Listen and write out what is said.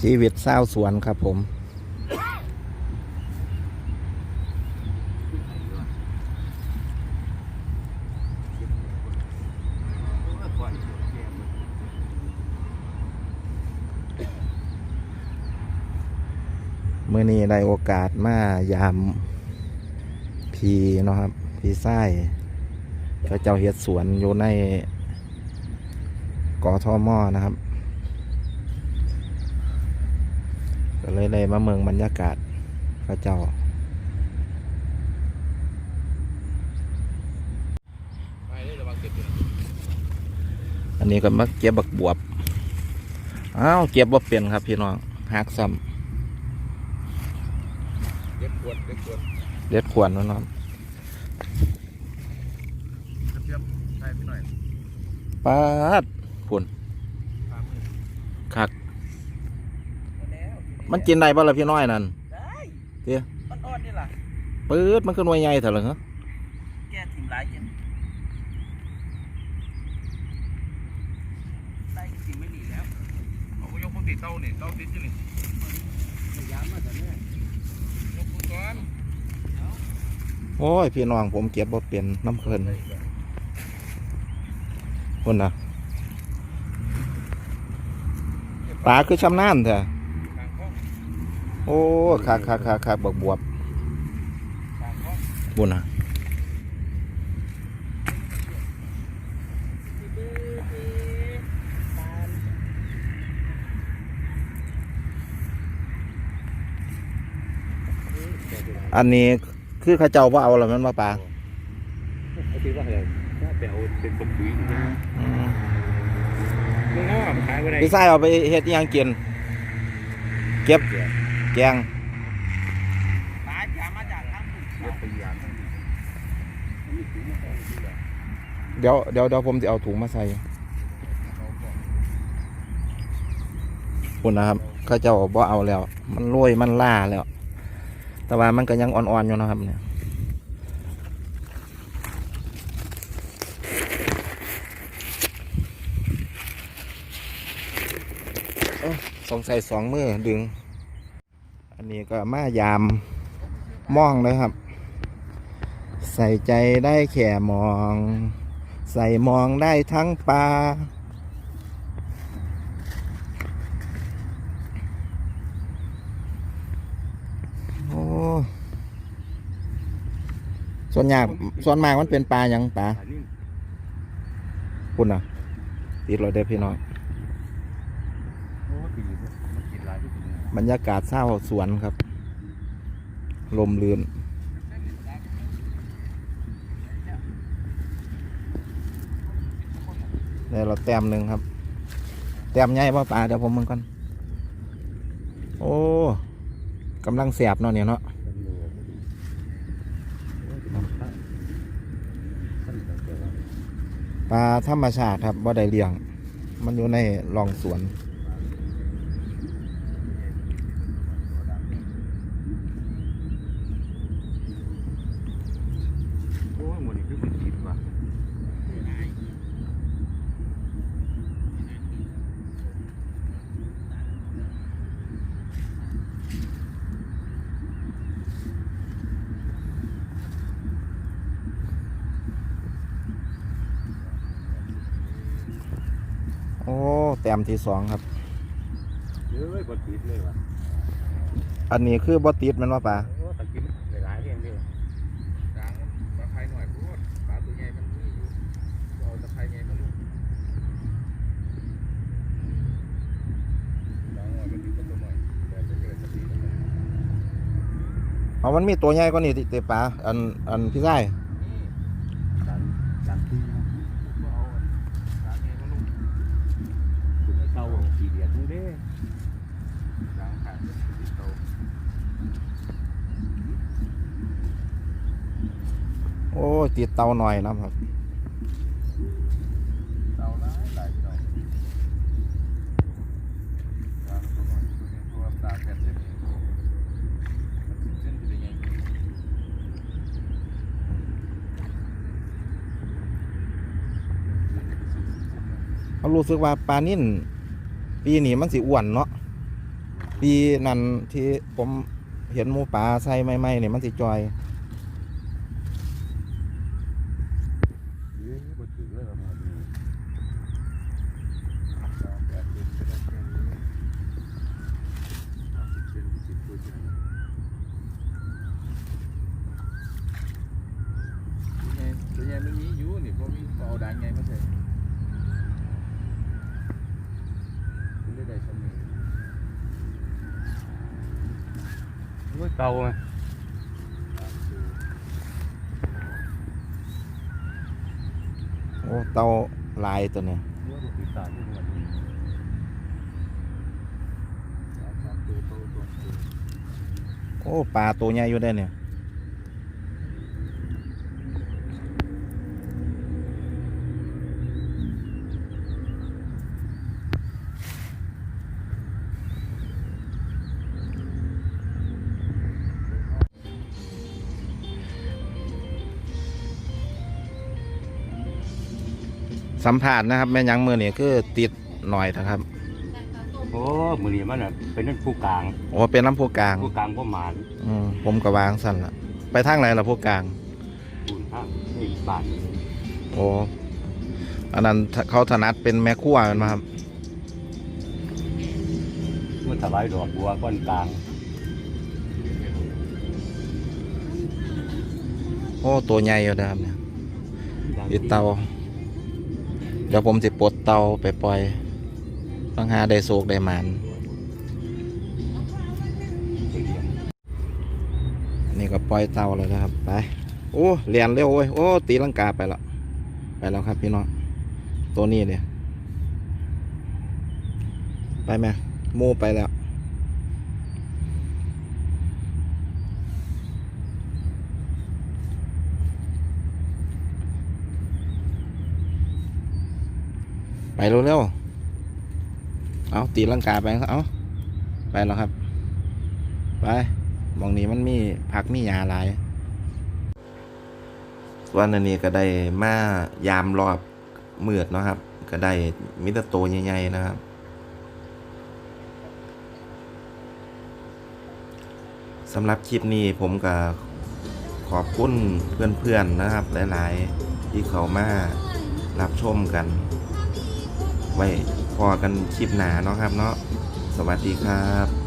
ชีวิตเศร้าสวนครับผม เมื่อนี้ได้โอกาสมายามพีเนาะครับพีไส้เขาเจ้าเฮ็ดสวนอยู่ในกอทอมอนะครับ ก็เลยได้มาเมืองบรรยากาศเขาเจ้าไปเลยระวังเก็บอยู่อันนี้ก็มาเก็บบักบวบ อ้าวเก็บบ่เป็นครับพี่น้องหักซ้เก็บขวดเก็บขวดำเด็ดขวนนั่นครับเทียมใช่พี่หน่อยปาดพุ่น ตามมือ คัก มันกินได้บ่ล่ะพี่น้อยนั่นได้เดี๋ยวมันอ่อนนี่ล่ะปื๊ดมันขึ้นไวยใหญ่เถอะเหรอฮะแกถิ่มหลายเย็นได้ถิ่มไม่หนีแล้วเอาไปยกพวกติดเต้านี่เต้าติดอยู่นี่ย้ำมาแต่เนี่ยยกพวกก้อนโอ้ยพี่น้องผมเก็บบ่เป็นน้ำเพลินพุ่นนะปลาคือชำนาญเถอะทางข้อง โอ้คักคักคักคักบักบวบทางข้องพุ่นนะอันนี้คือเข้าเจ้าว่าเอาแล้วแมันมาปลาไอ้ที่ว่าอะไรว่าไปเอาเป็นกบปุ๋ยนี่นะมึงเอาอะมันขายไปไหนพี่ชายเอาไปเฮ็ดอิหยังกิน เก็บ แกงปลาจามาจากทางปุ่นเก็บไปยาเดี๋ยวเดี๋ยวเดี๋ยวผมจะเอาถุงมาใส่คุณนะครับข้าเจ้าบ่เอาแล้ว มันโรยมันล่าแล้ว แต่ว่ามันก็ยังอ่อนๆอยู่นะครับเนี่ยเอ้าสงสัยสองมือดึง อันนี้ก็มายามมองเลยครับ ใส่ใจได้แค่มอง ใส่มองได้ทั้งปลาโอ้ส่วนยากส่วนมากมันเป็นปลายังปลาคุณน่ะติดเราได้อพี่น้อง โอ้ตีมันกินหลายที่สุดเลย บรรยากาศเศร้าสวนครับ ลมลื่นเดี๋ยวเราแต้มหนึ่งครับ แต้มใหญ่ป่ะปลาเดี๋ยวผมมึงก่อนโอ้กำลังเสียบเนาะเนี่ยเนาะปลาธรรมชาติครับบ่ได้เลี้ยง มันอยู่ในรองสวน โอ้ยหมดนี่คือมันกินว่ะ โอ้แต้มที่สองครับเอ้ยบดติดเลยว่ะอันนี้คือบ่ติดแมันว่าปลาโอ้ตะกี้มันหลายๆเรื่องเดียวกลางปลาไข่หน่อยพูดปลาตัวใหญ่มันมีอยู่เอาตะไคร้ใหญ่มาลูกกลางหน่อยมันมีตัวหน่อยแต่จะเกิดสติมันเอามันมีตัวใหญ่กว่านี้ติเตปลาอันอันพี่ชายการการที่เอาการใหญ่มาลูกถึง เต้าสี่เหลี่เด้กลางขาดติดเต้าโอ้ติดเตาหน่อยนะครับเตาหลายหลายพี่น้องกลางตัวหน่อยตัวตาแผ่นเส้นเส้นจะใหญ่เขารู้สึกว่าปลานิ่น ปีนี้มันสิอ้วนเนาะปีนั้นที่ผมเห็นหมูป่าใส่ไม้ไม้เนี่ยมันสิจอยเยอะบ่ถือเลยประมาณนี้สามแปดเซนก็ได้แค่นี้ห้าสิบเซนสิบตัวใหญ่มันมีอยู่นี่พอมีเอาด่างไงมาใส่คุณ ได้ได้สำเนียงโอ้ยเก่าไหมโอ้เตาลายตัวเนี่ยเมื่อติดตามทุกวันนี้สามสามตัวโตตัวตัวโอ้ปลาตัวใหญ่อยู่ได้เนี่ย สัมผัสนะครับ แม่ยังมือนี่คือติดหน่อยนะครับ โอ้มือนี้มันอะเป็นนั่นผู้กลางโอ้เป็นลำพูกลางผู้กลางพ่อหมานอืมผมก็วางสั่นละไปทางไหนล่ะพวกกลางปุ่นข้างนี่บ้านโอ้อันนั้นเขาถนัดเป็นแม่ครัวกันมาครับ เมื่อถวายดอกบัวก้อนกลางโอ้ตัวใหญ่อยู่นะครับเนี่ยอีเตา เดี๋ยวผมจะปลดเตาไปปล่อยต้องหาได้โศกได้หมันนี่ก็ปล่อยเตาแล้วนะครับไปโอ้เรียนเร็วเว้ยโอ้ตีลังกาไปแล้วไปแล้วครับพี่น้องตัวนี้เนี่ยไปไหมมูไปแล้ว ไปเร็วๆเอาตีลังกาไปเอาไปแล้วครับ ไปมองนี้มันมีผักมีหญ้าหลายสวนอันนี้ก็ได้มายามรอบเมือดเนาะครับ ก็ได้มิตรโตใหญ่ๆนะครับสำหรับคลิปนี้ผมก็ขอบคุณเพื่อนๆนะครับ หลายๆ ที่เขามารับชมกัน ไว้พอกันคลิปหนาเนาะครับเนาะสวัสดีครับ